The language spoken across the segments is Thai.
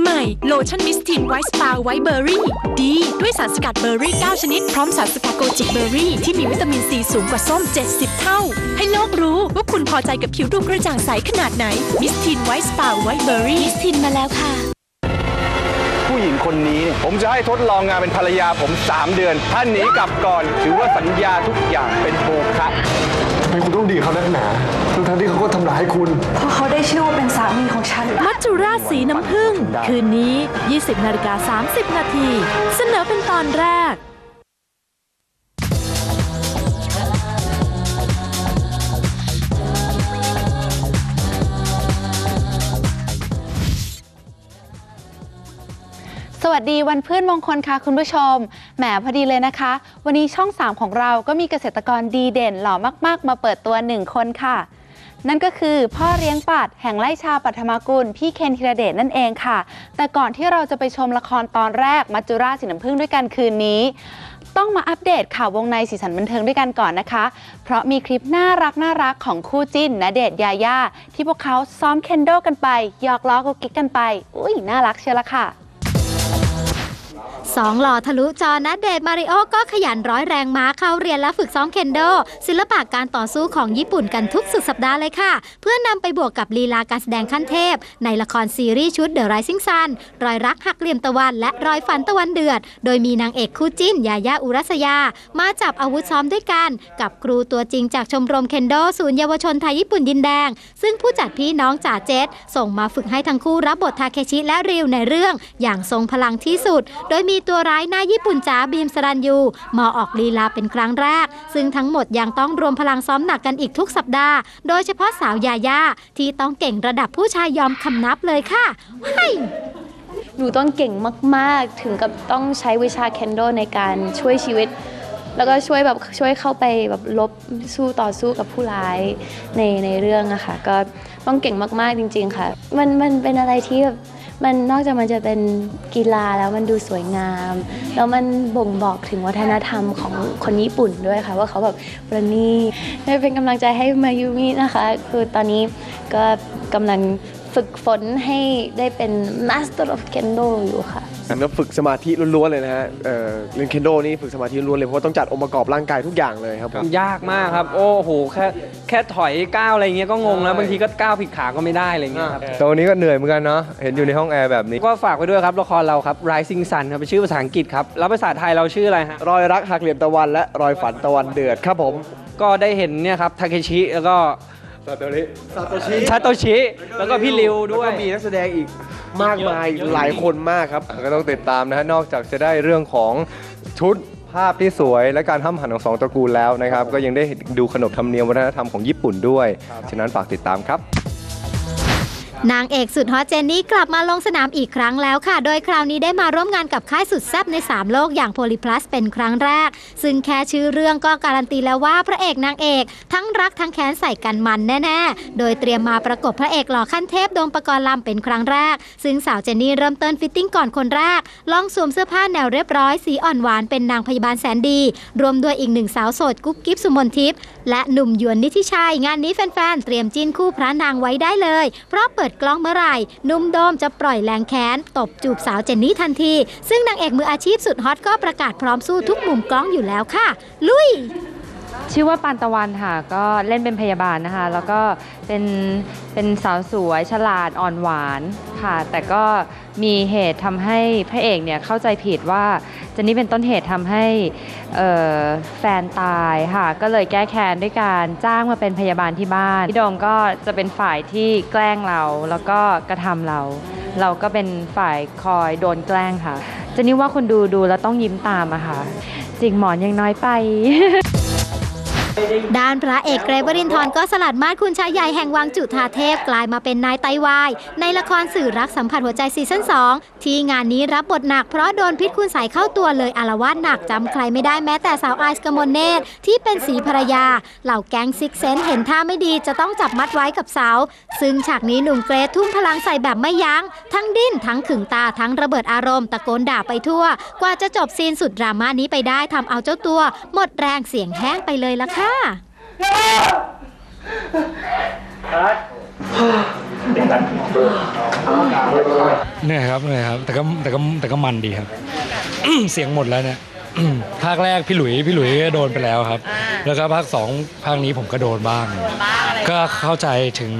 ใหม่โลชั่นมิสทีนไวท์สปาไวท์เบอร์รี่ ดี ด้วยสารสกัดเบอร์รี่ 9 ชนิด พร้อมสารสกัดโกจิเบอร์รี่ ที่มีวิตามินซีสูงกว่าส้ม 70 เท่า ให้โลกรู้ว่าคุณพอใจกับผิวดูกระจ่างใสขนาดไหนมิสทีนไวท์สปาไวท์เบอร์รี่มิสทีนมาแล้วค่ะผู้หญิงคนนี้ ผมจะให้ทดลองงานเป็นภรรยาผม 3 เดือน ถ้าหนีกลับก่อน ถือว่าสัญญาทุกอย่างเป็นโมฆะทำไมคุณต้องดีกับเขานักหนา ทั้งๆที่เขาก็ทำร้ายคุณ เพราะเขาได้ชื่อว่าเป็นสามีของฉัน มัจจุราชสีน้ำผึ้งคืนนี้ 20นาฬิกา30 นาที เสนอเป็นตอนแรก สวัสดีวันพืชมงคลค่ะคุณผู้ชม แหมพอดีเลยนะคะ วันนี้ช่อง 3 ของเราก็มีเกษตรกรดีเด่นหล่อมาก ๆ มาเปิดตัว 1 คนค่ะ นั่นก็คือพ่อเลี้ยงปัดแห่งไร่ชาปัทมากุล พี่เคนธีรเดชนั่นเองค่ะ แต่ก่อนที่เราจะไปชมละครตอนแรกมัจจุราชสีน้ำผึ้งด้วยกันคืนนี้ ต้องมาอัปเดตข่าววงในสีสันบันเทิงด้วยกันก่อนนะคะ เพราะมีคลิปน่ารักน่ารักของคู่จิ้นณเดชน์ยาย่าที่พวกเขาซ้อมเคนโดกันไปหยอกล้อกุ๊กกิ๊กกันไป อุ้ยน่ารักเชียวละค่ะ สองหล่อทะลุจอนัดเดทมาริโอก็ขยันร้อยแรงม้าเข้าเรียนและฝึกซ้อมเคนโด ศิลปะการต่อสู้ของญี่ปุ่นกันทุกสุดสัปดาห์เลยค่ะ เพื่อนำไปบวกกับลีลาการแสดงขั้นเทพ ในละครซีรีส์ชุด The Rising Sun รอยรักหักเหลี่ยมตะวันและรอยฝันตะวันเดือด โดยมีนางเอกคู่จิ้นยายาอุรัสยา มาจับอาวุธซ้อมด้วยกันกับครูตัวจริงจากชมรมเคนโดศูนย์เยาวชนไทยญี่ปุ่นดินแดง ซึ่งผู้จัดพี่น้องจ่าเจษส่งมาฝึกให้ทั้งคู่รับบททาเคชิและริวในเรื่อง อย่างทรงพลังที่สุด โดยมีตัวัวร้ายหน้าญี่ปุ่นจ๋าบีมสรัญยูมาออกลีลาเป็นครั้งแรก ซึ่งทั้งหมดยังต้องรวมพลังซ้อมหนักกันอีกทุกสัปดาห์ โดยเฉพาะสาวยาย่าที่ต้องเก่งระดับผู้ชายยอมคำนับเลยค่ะว้ายหนูต้องเก่งมากๆ ถึงกับต้องใช้วิชาเคนโดในการช่วยชีวิต แล้วก็ช่วยแบบช่วยเข้าไปแบบลบสู้ต่อสู้กับผู้ร้ายในในเรื่องอะค่ะ ก็ต้องเก่งมากๆจริง ๆ ค่ะ มันมันเป็นอะไรที่แบบ มันนอกจากมันจะเป็นกีฬาแล้วมันดูสวยงามแล้วมันบ่งบอกถึงวัฒนธรรมของคนญี่ปุ่นด้วยค่ะ ว่าเขาแบบประณีตเป็นกำลังใจให้มายุมินะคะ คือตอนนี้ก็กำลัง ฝึกฝนให้ได้เป็น Master of Kendo อยู่ค่ะแล้วฝึกสมาธิล้วนๆเลยนะฮะเอ่อเรียนเคนโดนี่ฝึกสมาธิล้วนๆเลยเพราะว่าต้องจัดองค์ประกอบร่างกายทุกอย่างเลยครับ ยากมากครับ โอ้โหแค่แค่ถอยก้าวอะไรเงี้ยก็งงแล้วบางทีก็ก้าวผิดขาก็ไม่ได้อะไรเงี้ยครับแต่วันนี้ก็เหนื่อยเหมือนกันเนาะเห็นอยู่ในห้องแอร์แบบนี้ ก็ฝากไว้ด้วยครับละครเราครับ Rising Sun ครับเป็นชื่อภาษาอังกฤษครับแล้วภาษาไทยเราชื่ออะไรฮะรอยรักหักเหลี่ยมตะวันและรอยฝันตะวันเดือดครับผม ก็ได้เห็นเนี่ยครับทาเคชิแล้วก็ ซาโตริซาโตชิชาโตชิ แล้วก็พี่ริวด้วย แล้วก็มีนักแสดงอีกมากมายหลายคนมากครับ ก็ต้องติดตามนะฮะนอกจากจะได้เรื่องของชุดภาพที่สวย และการห้ำหันของสองตระกูลแล้วนะครับ ก็ยังได้ดูขนบธรรมเนียมวัฒนธรรมของญี่ปุ่นด้วย ฉะนั้นฝากติดตามครับ นางเอกสุดฮอตเจนนี่กลับมาลงสนามอีกครั้งแล้วค่ะ โดยคราวนี้ได้มาร่วมงานกับค่ายสุดแซ่บใน 3 โลกอย่างโพลิพลัสเป็นครั้งแรก ซึ่งแค่ชื่อเรื่องก็การันตีแล้วว่าพระเอกนางเอกทั้งรักทั้งแค้นใส่กันมันแน่ ๆ โดยเตรียมมาประกบพระเอกหล่อขั้นเทพดงปกรณ์ลำเป็นครั้งแรก ซึ่งสาวเจนนี่เริ่มต้นฟิตติ้งก่อนคนแรก ลองสวมเสื้อผ้าแนวเรียบร้อยสีอ่อนหวานเป็นนางพยาบาลแสนดี รวมด้วยอีกหนึ่งสาวโสดกุ๊บกิ๊บสุมนทิพย์และหนุ่มยวนนิธิชัยงานนี้แฟนๆเตรียมจิ้นคู่พระนางไว้ได้เลยเพราะเปิดกล้องเมื่อไหร่นุ่มโดมจะปล่อยแรงแค้นตบจูบสาวเจนนี่ทันที ซึ่งนางเอกมืออาชีพสุดฮอตก็ประกาศพร้อมสู้ทุกมุมกล้องอยู่แล้วค่ะ ลุย ชื่อว่าปานตะวันค่ะ ก็เล่นเป็นพยาบาลนะคะ แล้วก็เป็นเป็นสาวสวยฉลาดอ่อนหวานค่ะ แต่ก็มีเหตุทำให้พระเอกเนี่ยเข้าใจผิดว่า เจนนี่เป็นต้นเหตุทำให้แฟนตายค่ะ ก็เลยแก้แค้นด้วยการจ้างมาเป็นพยาบาลที่บ้าน พี่โดมก็จะเป็นฝ่ายที่แกล้งเราแล้วก็กระทำเรา เราก็เป็นฝ่ายคอยโดนแกล้งค่ะเจนนี่ว่าคนดูดูแล้วต้องยิ้มตามอะค่ะจิกหมอนยังน้อยไป ด้านพระเอกเกรเวรินทร์ก็สลัดมาดคุณชายใหญ่แห่งวังจุธาเทพกลายมาเป็นนายไตวาย ในละครสื่อรักสัมผัสหัวใจซีซั่น2 ที่งานนี้รับบทหนักเพราะโดนพิษคุณใสเข้าตัวเลยอารวาสหนักจำใครไม่ได้แม้แต่สาวไอซ์กมลเนตรที่เป็นสีภรรยา เหล่าแก๊งซิกเซนเห็นท่าไม่ดีจะต้องจับมัดไว้กับเสา ซึ่งฉากนี้หนุ่มเกรททุ่มพลังใส่แบบไม่ยัง้ง ทั้งดิ้นทั้งขึงตาทั้งระเบิดอารมณ์ตะโกนด่าไปทั่ว กว่าจะจบซีนสุดดราม่านี้ไปได้ทำเอาเจ้าตัว หมดแรงเสียงแห้งไปเลยละค่ะเหนื่อยครับเหนื่อยครับ แต่ก็แต่ก็แต่ก็มันดีครับ เสียงหมดแล้วเนี่ย ภาคแรกพี่หลุยพี่หลุยก็โดนไปแล้วครับ แล้วก็ภาคสองภาคนี้ผมก็โดนบ้าง ก็เข้าใจถึง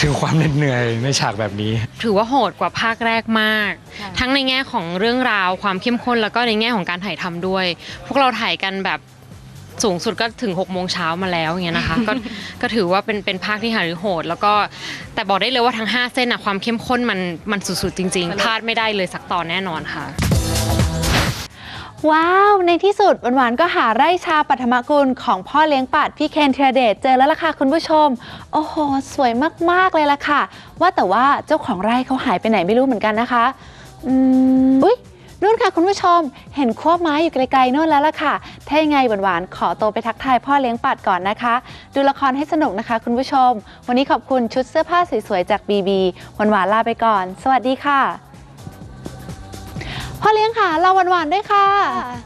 ถึงความเหน็ดเหนื่อยในฉากแบบนี้ ถือว่าโหดกว่าภาคแรกมาก ทั้งในแง่ของเรื่องราวความเข้มข้นแล้วก็ในแง่ของการถ่ายทำด้วย พวกเราถ่ายกันแบบ สูงสุดก็ถึง6กโมงเช้ามาแล้วอย่างเงี้ยนะคะก็ก็ถือว่าเป็นเป็นภาคที่หารือโหด แล้วก็แต่บอกได้เลยว่าทั้ง 5 เส้นอะความเข้มข้นมันมันสุดๆจริงๆพลาดไม่ได้เลยสักตอนแน่นอนค่ะ ว้าว ในที่สุดหวานๆก็หาไร่ชาปัทมกุลของพ่อเลี้ยงปัดพี่เคนธีรเดชเจอแล้วล่ะค่ะคุณผู้ชม โอ้โห สวยมากๆเลยล่ะค่ะ ว่าแต่ว่าเจ้าของไร่เขาหายไปไหนไม่รู้เหมือนกันนะคะ อืมอุ้ย นู่นค่ะคุณผู้ชม เห็นควบไม้อยู่ไกลๆนู่นแล้วล่ะค่ะ ถ้ายังไงหวานๆ ขอตัวไปทักทายพ่อเลี้ยงปัดก่อนนะคะ ดูละครให้สนุกนะคะ คุณผู้ชม วันนี้ขอบคุณชุดเสื้อผ้าสวยๆจากบีบีหวานๆลาไปก่อน สวัสดีค่ะ พ่อเลี้ยงค่ะเราหวานๆด้วยค่ะ